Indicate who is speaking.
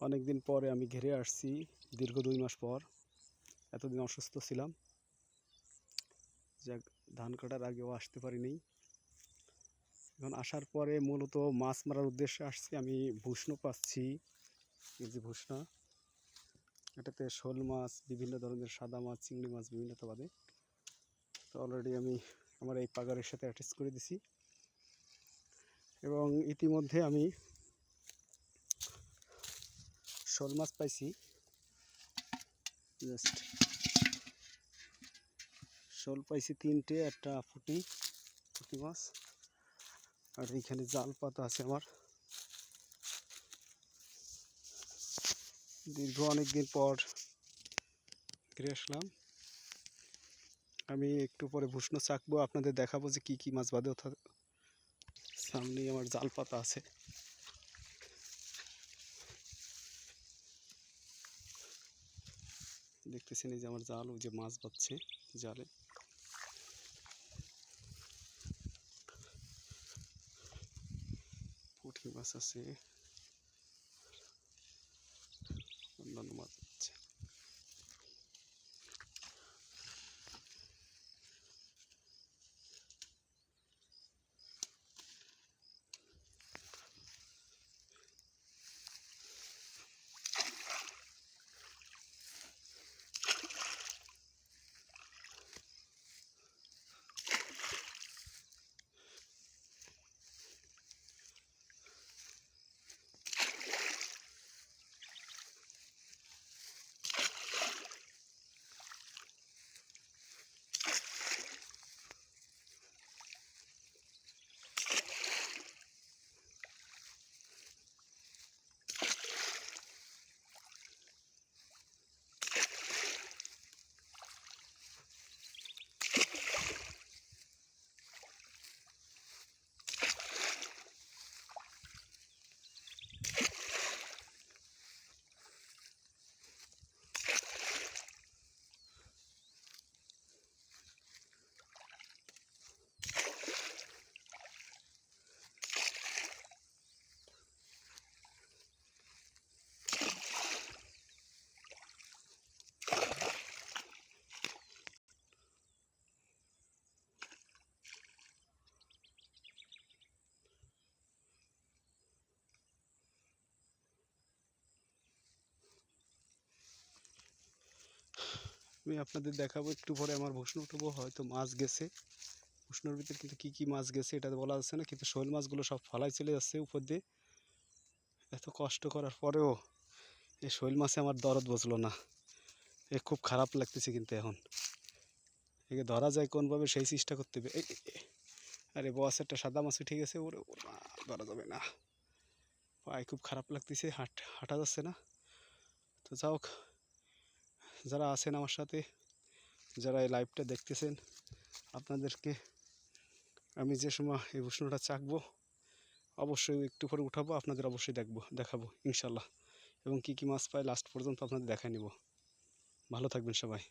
Speaker 1: অনেক দিন পরে আমি ঘেরে আসছি, দীর্ঘ দুই মাস পর। এতদিন অসুস্থ ছিলাম। যাক, ধান কাটার আগেও আসতে পারিনি। এখন আসার পরে মূলত মাছ মারার উদ্দেশ্যে আসছি। আমি ভূষ্ণ পাচ্ছি যে ভূষ্ণা। এটাতে শোল মাছ, বিভিন্ন ধরনের সাদা মাছ, চিংড়ি মাছ বিভিন্নতা বাদে তো অলরেডি আমি আমার এই পাগারের সাথে অ্যাটাচ করে দিছি। এবং ইতিমধ্যে আমি শোল মাছ পাইছি। জাস্ট শোল পাইছি তিনটে, একটা ফুটি ফুটি মাছ, আর এইখানে জাল পাতা আছে আমার। দীর্ঘ অনেক দিন পর ফিরে আসলাম। আমি একটু পরে ভূষ্ণ চাকবো, আপনাদের দেখাবো যে কী কী মাছ বাদে সামনেই আমার জাল পাতা আছে। দেখতেছেন এই যে আমার জাল, ওই যে মাছ বাচ্ছে জালে। পুঁটি মাছ আছে। অন্যান্য মাছ আমি আপনাদের দেখাবো একটু পরে আমার ভূষ্ণ উঠবো হয়তো মাছ গেছে। ভূষ্ণর ভিতরে কিন্তু কী কী মাছ গেছে এটা বলা যাচ্ছে না কিন্তু শোল মাছগুলো সব ফালাই চলে যাচ্ছে উপর দিয়ে। এত কষ্ট করার পরেও এই শোল মাছে আমার দরদ বসল না। এ খুব খারাপ লাগতেছে কিন্তু এখন। একে ধরা যায় কোনভাবে সেই চেষ্টা করতে হবে। আরে বস একটা সাদা মাছ ঠিক আছে ওরে মা, ধরা যাবে না। পায়ে খুব খারাপ লাগতেছে হাঁট হাঁটা যাচ্ছে না। তো যাও যারা আছেন আমার সাথে, যারা এই লাইভটা দেখতেছেন, আপনাদেরকে আমি যে সময় এই উষ্ণটা চাকবো, অবশ্যই একটু করে উঠাবো, আপনাদের অবশ্যই দেখব, দেখাবো ইনশাল্লাহ এবং কি কি মাছ পাই লাস্ট পর্যন্ত আপনাদের দেখায় নেব। ভালো থাকবেন সবাই।